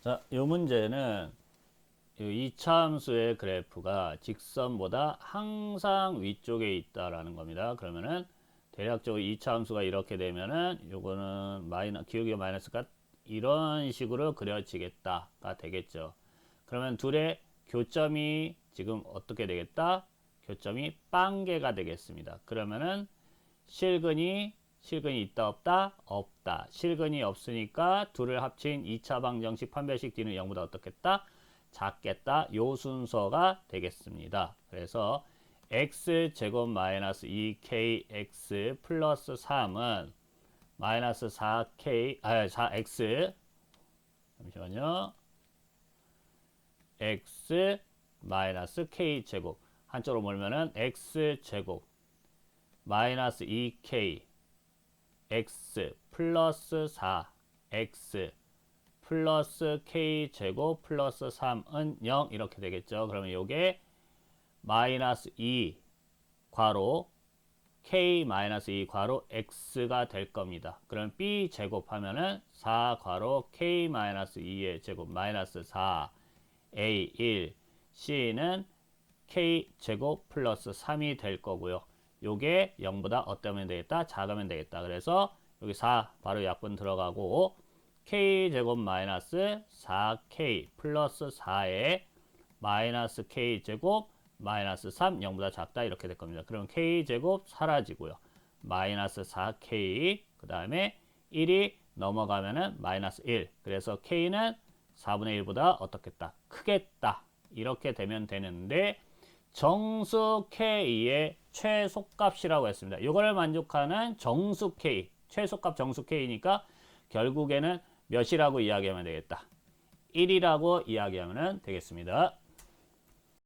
자, 이 문제는 이 이차함수의 그래프가 직선보다 항상 위쪽에 있다라는 겁니다. 그러면은 대략적으로 이차함수가 이렇게 되면은 요거는 마이너 기울기 마이너스가 이런 식으로 그려지겠다가 되겠죠. 그러면 둘의 교점이 지금 어떻게 되겠다? 교점이 빵개가 되겠습니다. 그러면은 실근이 실근이 있다 없다? 없다. 실근이 없으니까 둘을 합친 2차 방정식 판별식 D는 0보다 어떻겠다? 작겠다. 요 순서가 되겠습니다. 그래서 x 제곱 마이너스 2kx 플러스 3은 마이너스 4k 아 4x 잠시만요. x 마이너스 k 제곱. 한쪽으로 몰면은 x 제곱 마이너스 2k x 플러스 4 x 플러스 k 제곱 플러스 3은 0 이렇게 되겠죠. 그러면 요게 마이너스 2 괄호 k 마이너스 2 괄호 x가 될 겁니다. 그럼 b 제곱하면은 4 괄호 k 마이너스 2의 제곱 마이너스 4 a 1 c는 k 제곱 플러스 3이 될 거고요. 요게 0보다 어떠면 되겠다? 작으면 되겠다. 그래서 여기 4 바로 약분 들어가고 k 제곱 마이너스 4k 플러스 4에 마이너스 k 제곱 마이너스 3 0보다 작다 이렇게 될 겁니다. 그럼 k 제곱 사라지고요. 마이너스 4k 그 다음에 1이 넘어가면은 마이너스 1 그래서 k는 4분의 1보다 어떻겠다 크겠다 이렇게 되면 되는데 정수 k의 최소값이라고 했습니다. 이거를 만족하는 정수 k, 최소값 정수 k니까 결국에는 몇이라고 이야기하면 되겠다. 1이라고 이야기하면 되겠습니다.